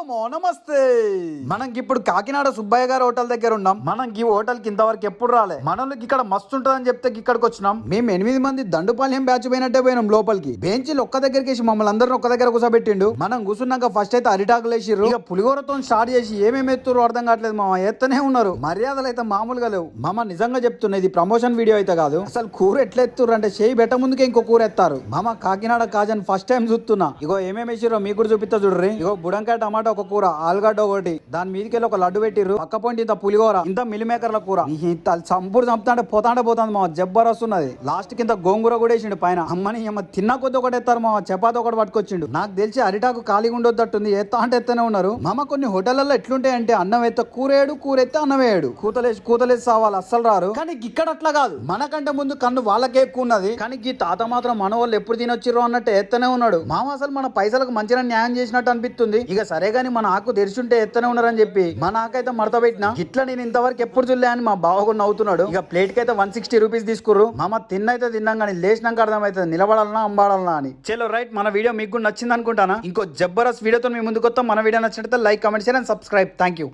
నమో నమస్తే. మనకి ఇప్పుడు కాకినాడ సుబ్బయ్య గారి హోటల్ దగ్గర ఉన్నాం. మనం ఈ హోటల్కి ఇంతవరకు ఎప్పుడు రాలే. మనకి ఇక్కడ మస్తు ఉంటదని చెప్తే ఇక్కడికి వచ్చినాం. మేము ఎనిమిది మంది దండుపాలెం బ్యాచ్ పోయినట్టే పోయినాం లోపలికి. బెంచీలు ఒక్క దగ్గరికి వేసి మమ్మల్ని అందరిని ఒక్క దగ్గర కూర్చోబెట్టిండు. మనం కూర్చున్నాక ఫస్ట్ అయితే అరిటాకులు వేసిర్రు. ఇక పులిగోరతో స్టార్ట్ చేసి ఏమేమి ఎత్తురు అర్థం కావట్లేదు మామ. ఎత్తనే ఉన్నారు. మర్యాదలు అయితే మామూలుగా లేవు. మామ నిజంగా చెప్తున్నా ఇది ప్రమోషన్ వీడియో అయితే కాదు. అసలు కూర ఎట్లా ఎత్తురు అంటే చేయి బెట్ట ముందుకే ఇంకో కూర ఎత్తారు. మామ కాకినాడ కాజన్ ఫస్ట్ టైం చూస్తున్నా. ఇగో ఏమేమి వేసిరో మీకు కూడా చూపిస్తా చూడ్రి ఇగో బుడంకాయ టమాటా ఒక కూర ఆలుగడ్డ ఒకటి. దాని మీదకి వెళ్ళి ఒక లడ్డు పెట్టిర్రు. పక్క పొంటి ఇంత పులిహోర ఇంత మిలిమేకర్ల కూర. ఇంత సంపూర్ చంపుతాంటే పోతాంటే పోతుంది మా జబ్బరస్ ఉన్నది లాస్ట్ కింద గోంగూర కూడా వేసిండు పైన. అమ్మని అమ్మ తిన్న కొద్ది ఒకటి ఎత్తారు మా చపాతి ఒకటి పట్టుకొచ్చిండు. నాకు తెలిసి అరిటాకు ఖాళీగా ఉండొద్దట్టుంది ఎత్తా అంటే ఎత్తనే ఉన్నారు. మామ కొన్ని హోటళ్ళలో ఎట్లుంటాయంటే అన్నం ఎత్త కూరేడు కూర ఎత్తే అన్నం వేయడు కూతలేసి కూతలేసి సావాలి అస్సలు రారు. కానీ ఇక్కడ అట్లా కాదు. మనకంటే ముందు కన్ను వాళ్ళకే ఎక్కువ ఉన్నది. కానీ ఈ తాత మాత్రం మన వాళ్ళు ఎప్పుడు తినొచ్చిర్రో అన్నట్టు ఎత్తనే ఉన్నాడు. మామ అసలు మన పైసలకు మంచిగా న్యాయం చేసినట్టు అనిపిస్తుంది. ఇక సరేగా కానీ మన ఆకు తెరిచుంటే ఎత్తనే ఉన్నారని చెప్పి. మన ఆకైతే మడత పెట్టినా. ఇట్లా నేను ఇంతవరకు ఎప్పుడు చూడలే అని మా బావ కూడా నవ్వుతున్నాడు. ఇక ప్లేట్కి అయితే వన్ సిక్స్టీ రూపీస్ తీసుకుర్రు. మామ తిన్నైతే తిన్నాం కానీ లేచినాక అర్థమవుతుంది నిలబడాలనా అంబాడాలనా అని. చలో రైట్ మన వీడియో మీకు కూడా నచ్చింది అనుకుంటానా ఇంకో జబ్బరస్ వీడియోతో మీ ముందుకు వస్తాం మన వీడియో నచ్చినట్లయితే like comment share and subscribe. Thank you